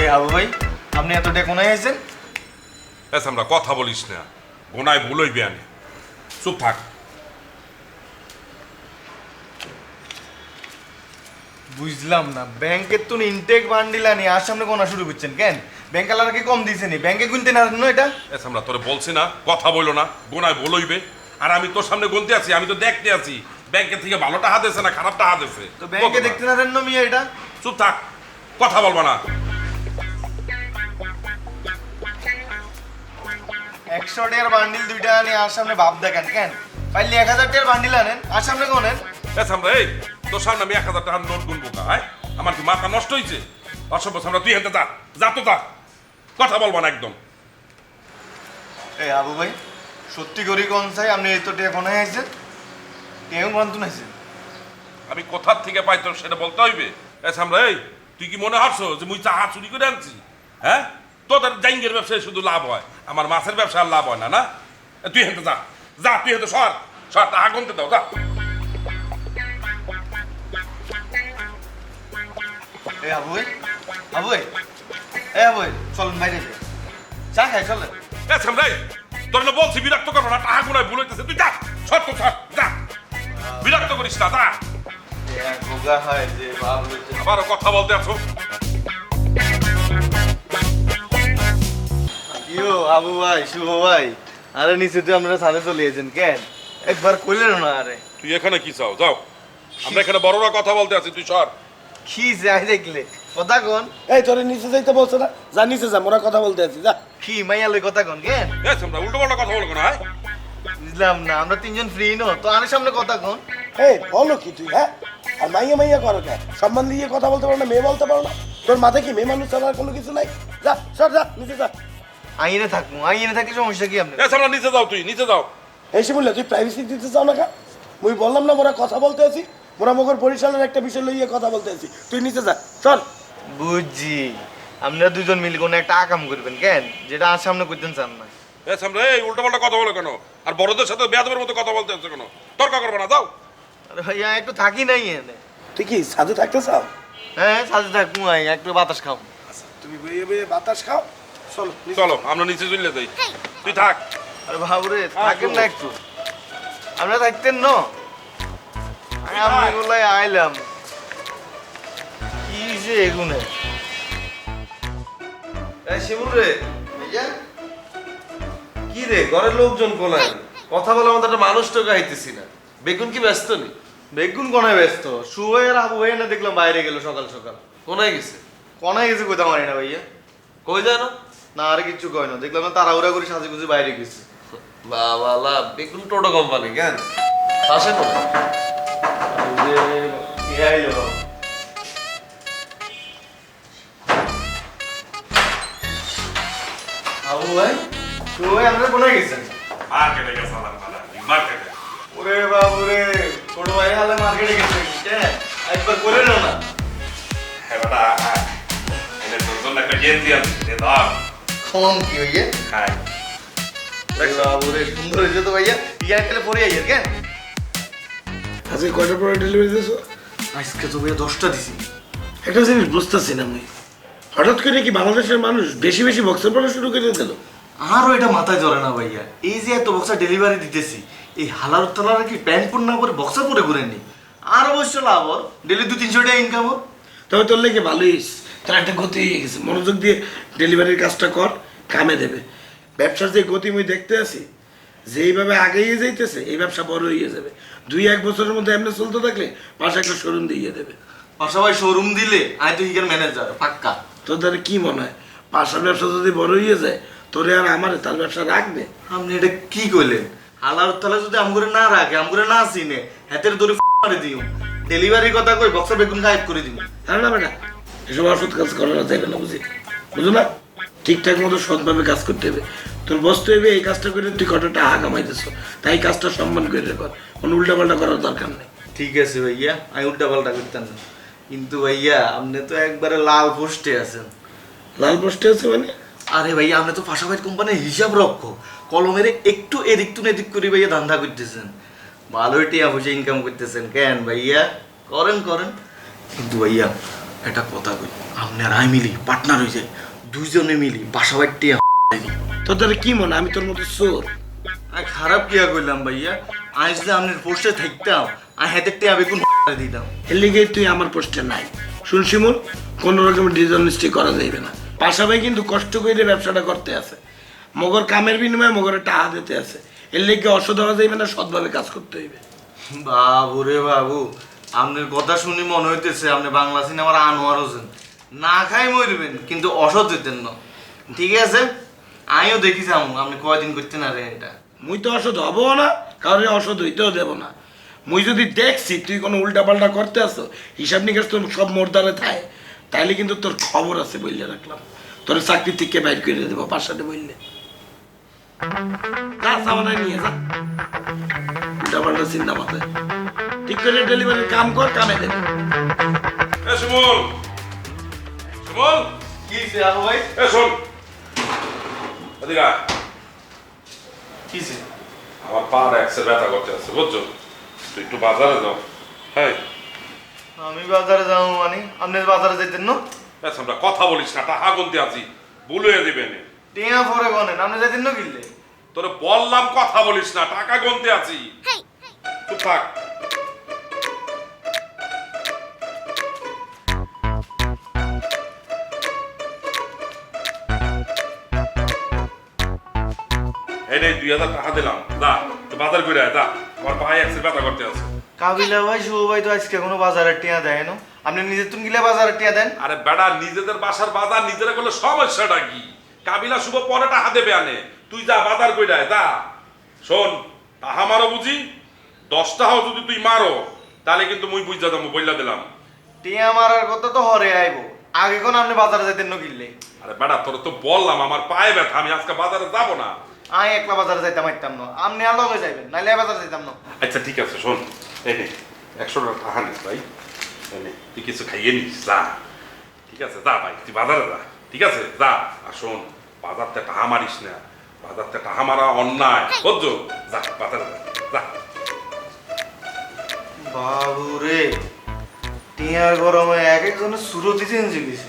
এই আবু ভাই আপনি এতটা কোনায় আছেন এস আমরা কথা বলিস না। গোনায় বেয়ানি চুপ থাক। বুঝলাম না ব্যাংকের তো ইনটেক বান্ডিল আনি আর সামনে কোনা শুরু করছেন কেন? ব্যাংক আলার কি কম দিছে নি ব্যাংকে গুনতে না জানো এটা? এস আমরা তোরে বলছি না কথা বইলো না গোনায় ভুলইবে আর আমি তোর সামনে গুনতে আছি আমি তো দেখতে আছি। ব্যাংকের থেকে ভালোটা হাত এসে না খারাপটা হাত এসে তো ব্যাংকে দেখতে না জানো মিয়া এটা? চুপ থাক কথা বলবা না। একশো টাকার বান্ডিল দুইটা আনি আর সামনে ভাব দেখেন কেন? পাইলে এক হাজার টাকার বান্ডিল আনেন আর সামনে কোনেন এস আমরা এই তোর সামনে আমি এক হাজার টাকার নোট গুনবো কা হ্যাঁ আমার কি মাথা নষ্ট হয়েছে অসভ্য আমরা তুই হেঁটে যা যা তো যা। কথা বলবা না একদম। এই আবু ভাই সত্যি করি কোন চাই আপনি এই তো টাকা কোনায় আছেন কেউ বন্ধু নাইছেন আমি কোথার থেকে পাই তোর সেটা বলতে হইবে? এস আমরা এই তুই কি মনে হচ্ছ যে মুই চাহা চুরি করে আনছি? হ্যাঁ? তোদের জাইঙ্গের ব্যবসায় শুধু লাভ হয়। আমার মাছের ব্যবসা আর লাভ হয় না না? তুই হেঁটে যা যা তুই হেঁটে সর সর টাকা গুনতে দাও যা। এই আবু ভাই আবু ভাই এই আবু ভাই চলেন বাইরে যাই চা খাই এই তোর না বলছি বিরক্ত না টাকা গুনায় ভুল হইতেছে তুই যা সর তো সর যা। বিরক্ত করিস না যা। গোগা হয় যে ভাব হইছে আবারও কথা বলতে আছো? ইয়ো আবু ভাই শুভ ভাই। আরে নিচে তো আপনারা সাথে চলে গেছেন কেন? একবার কইলেন না আরে। তুই এখানে কি চাও? যাও। আমরা এখানে বড়রা কথা বলতে আছি তুই সর। কি যাই দেখলে? কথা কোন। এই তোরে নিচে যাইতে বলছে না? যা নিচে যা মোরা কথা বলতে আছি যা। কি মাইয়া লই কথা কোন কেন? এস আমরা উল্টো পাল্টা কথা বলব না হ্যাঁ? বুঝলাম না আমরা তিনজন ফ্রি নো তো আরে সামনে কথা কোন। এই বলো কি তুই হ্যাঁ? আর মাইয়া মাইয়া করো কে সম্মান দিয়ে কথা বলতে পারো না মেয়ে বলতে পারো না? তোর মাথায় কি মেয়ে মানুষ চালার কোনো কিছু নাই? যা সর যা নিচে যা। আইনে থাকব আইনে থাকলে সমস্যা কি আপনি এস আমরা নিচে যাও তুই নিচে যাও। এসে বললে তুই প্রাইভেসি দিতে চাও না কা? মুই বললাম না মোরা কথা বলতে আছি। মোরা মগর বরিশালের একটা বিষয় লইয়ে কথা বলতে আছি। তুই নিচে যা চল। বুঝছি। আপনারা দুজন মিলে কোনো একটা আকাম করবেন কেন? যেটা আর সামনে করতেন চান না। এস আমরা এই উল্টো পাল্টা কথা বলো কেন? আর বড়দের সাথে বেয়াদবের মতো কথা বলতে হচ্ছে কেন? তর্ক করব না যাও। আরে ভাইয়া একটু থাকি নাই এনে। তুই কি সাধু থাকতে চাও? হ্যাঁ সাথে আই একটু বাতাস খাও। তুমি বইয়ে বইয়ে বাতাস খাও। চলো আমরা নিচে চলে যাই। তুই থাক। আরে বাবুরে থাকেন না একটু। আমরা থাকতেন ন। আমি আইলাম। কি যে এগুনে। এই শিমুল রে। কি রে ঘরের লোকজন কথা বলে আমাদের একটা মানুষ তো গাইতেছি না। বেগুন কি ব্যস্ত নি? বেগুন কোনায় ব্যস্ত? শুয়ে আর আবু ভাইয়া না দেখলাম বাইরে গেল সকাল সকাল। কোনায় গেছে? কোনায় গেছে কোথাও মারি না ভাইয়া। কই যায় না আর কিচ্ছু কয় না। দেখলাম না তাড়াহুড়া করে সাজে গুজে বাইরে গেছে। বাবা লা বেগুন টোটো কোম্পানি কেন? আসে না যে কে আইলো বাবা? আবু ভাই শুভ ভাই কোনায় গেছেন? মার্কেটে গেছে মার্কেটে ওরে ছোট ভাই হালে মার্কেটে গেছে একবার করে নাও না। হ্যাঁ বেটা হ্যাঁ। এনে তোর জন্য একটা গেঞ্জি আনছি দে ধর। কম কি হইয়ে খাই বাবুরে সুন্দর হয়েছে তো ভাইয়া। ইয়ার খেলে পরে আইয়ার কেন? আজকে কয়টা পরে ডেলিভারি দিয়েছ? আজকে তো ভাইয়া দশটা দিছি। একটা জিনিস বুঝতেছি না আমি। হঠাৎ করে কি বাংলাদেশের মানুষ বেশি বেশি বক্সের পড়া শুরু করে দিল? আমারও এটা মাথায় ধরে না ভাইয়া। এই যে এত বক্সার ডেলিভারি দিতেছি এই হালার তালার কি প্যান্ট পর না পরে বক্সার পরে করে নি আর অবশ্য লাভ ওর। ডেলি দু তিনশো টাকা ইনকাম ওর। তবে তোর লেগে ভালোই হয়েছে। তোর একটা গতি হয়ে গেছে। মনোযোগ দিয়ে ডেলিভারির কাজটা কর কামে দেবে। ব্যবসার যে গতি মুই দেখতে আছি যেইভাবে আগেই যাইতেছে এই ব্যবসা বড় হয়ে যাবে। দুই এক বছরের মধ্যে এমনি চলতে থাকলে পাশে একটা শোরুম দিয়ে দেবে। শোরুম দিলে আমি তো ম্যানেজার পাক্কা। তোর দ্বারা কি মনে হয়? পাশার ব্যবসা যদি বড় হয়ে যায় তোরে আর আমারে তার ব্যবসা রাখবে? আপনি এটা কি কইলেন? হালার তালা যদি আমগুরে না রাখে আমগুরে না চিনে হাতের দড়ি মারে দিও। ডেলিভারির কথা কই বক্সার বেগুন গায়েব করে দিও হ্যাঁ না বেটা এসব অসৎ কাজ করা যাবে না বুঝি বুঝো না? ঠিকঠাক মতো সৎভাবে কাজ করতে হবে। তোর বস্তু হবে এই কাজটা করে তুই টাকা কামাইতেছ? তাই কাজটা সম্মান করে কর কোনো উল্টাপাল্টা করার দরকার নেই। ঠিক আছে ভাইয়া আমি করতাম না। কিন্তু ভাইয়া আপনি তো একবারে লাল পোস্টে আছেন। লাল পোস্টে আছে মানে? আরে ভাইয়া আপনি তো ফাঁসাবাইট কোম্পানির হিসাব রক্ষক। কলমের একটু এদিক টু এদিক করে ভাইয়া ধান্দা করতেছেন। ভালোই টিয়া পয়সা ইনকাম করতেছেন। কেন ভাইয়া? করেন করেন। কিন্তু ভাইয়া এটা কথা কই আপনি আই মিলি পার্টনার হয়ে যায় দুইজনে মিলি বাসা বাড়িতে তোদের কি মনে আমি তোর মতো চোর? আই খারাপ কিয়া কইলাম ভাইয়া আই যদি আপনার পোস্টে থাকতাম আই হাতে টিয়া বেগুন দিতাম। এর লিগে তুই আমার পোস্টে নাই। শুন শিমুল কোন রকম ডিজনেস্টি করা যাইবে না। পাশাপাশি কিন্তু কষ্ট করে ব্যবসাটা করতে আছে। মগর কামের বিনিময়ে মগরের টাকা দিতে আছে। এর লিগে অসৎ হওয়া যাইবে না সৎভাবে কাজ করতে হইবে। বাবু রে বাবু আপনার কথা শুনি মনে হইতেছে আপনি বাংলা সিনেমার আনোয়ার হোসেন। না খাই মরবেন, কিন্তু অসৎ হইতেন না। ঠিক আছে? আমিও দেখিছিলাম আপনি কয়দিন করতেন আর এটা। মুই তো অসৎ হবও না কারণ অসৎ হইতেও দেব না। মুই যদি দেখছি তুই কোনো উল্টাপাল্টা করতে আসো হিসাব নিকাশ তোর সব মোরদারে থাকে। তাইলে কিন্তু তোর খবর আছে বললে রাখলাম। তোর চাকরি থেকে বাইর করে দেবো পাশাতে বললে যা সামানায় নিয়ে যা। উল্টাপাল্টা চিন্তা মাথায় ঠিক করে ডেলিভারির কাম কর কামে দেবে এ সুমন। সুমন? কি আলো ভাই? এ শোন। এদিকে আয়। কিছে আমার পা একসে ব্যথা করতে আছে বুঝছ? তুই একটু বাজারে যাও। হ্যাঁ আমি বাজারে যাব মানে? আপনি বাজারে যাইতেন না? আমরা কথা বলিস না টাকা গুনতে আছি। ভুল হয়ে দিবে টিয়া পরে গনেন আপনি যাইতেন না কিনলে তোরে বললাম কথা বলিস না টাকা গুনতে আছি। চুপ থাক। এই নে দুই হাজার টাকা দিলাম। দা তো বাজার করে আয় দা আমার ব্যথা করতে আছে। কাবিলা ভাই শুভ ভাই তো আজকে কোনো বাজারের টিয়া দেয় না। আপনি নিজে তুমি গিলে বাজারের টিয়া দেন। আরে নিজেদের বাসার বাজার নিজেরা করলে সমস্যাটা কি? কাবিলা শুভ পরে টাকা দেবে আনে। তুই যা বাজার কই যায় দা শোন মারো বুঝি? দশটা হাও যদি তুই মারো তাহলে কিন্তু মুই বুঝা দাম বইলা দিলাম। টিয়া মারার কথা তো হরে আইবো। আগে কোন আপনি বাজারে যাইতেন না কিনলে আরে বেড়া তোর তো বললাম আমার পায়ে ব্যথা আমি আজকে বাজারে যাব না। আমি একলা বাজারে যাইতাম পারতাম না। আপনি আর লগে যাইবেন নাইলে বাজারে যাইতাম না। আচ্ছা ঠিক আছে শোন এই নে একশো টাকা টাকা নিস ভাই। এই নে, তুই কিছু খাইয়ে নিস যা। ঠিক আছে যা ভাই তুই বাজারে যা। ঠিক আছে যা। আর শোন বাজারতে টাহা মারিস না। বাজারতে টাহা মারা অন্যায়। বুঝছ? যা বাজারে যা যা। বাবু রে টিয়ার গরমে এক একজনের সুরতি চেঞ্জ গেছে।